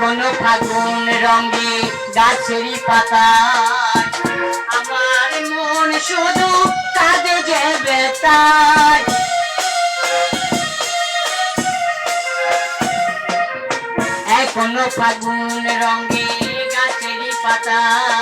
ফাগুন রঙে গাছেরই পাতা আমার মন শুধু কাঁদে যে বেতায়। এখনও ফাগুন রঙে গাছেরই পাতায়।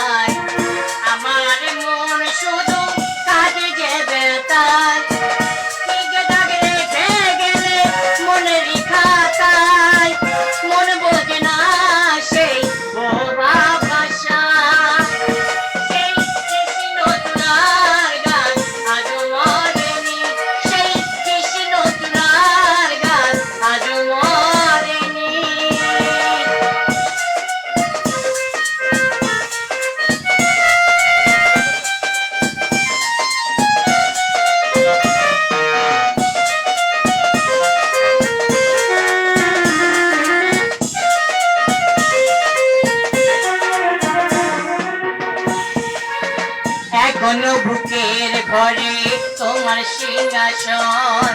এখনও বুকের ঘরে তোমার সিংহাসন।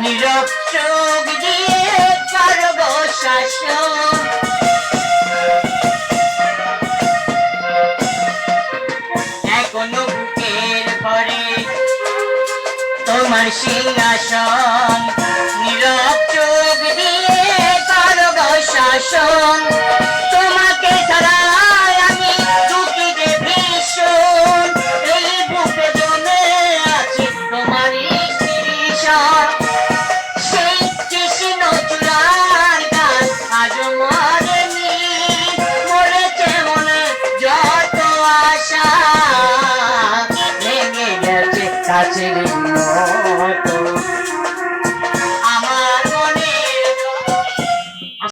নীরব চোখ দিয়ে করব শাসন। এখনও বুকের ঘরে তোমার সিংহাসন। নীরব চোখ দিয়ে শাসন। 사랑해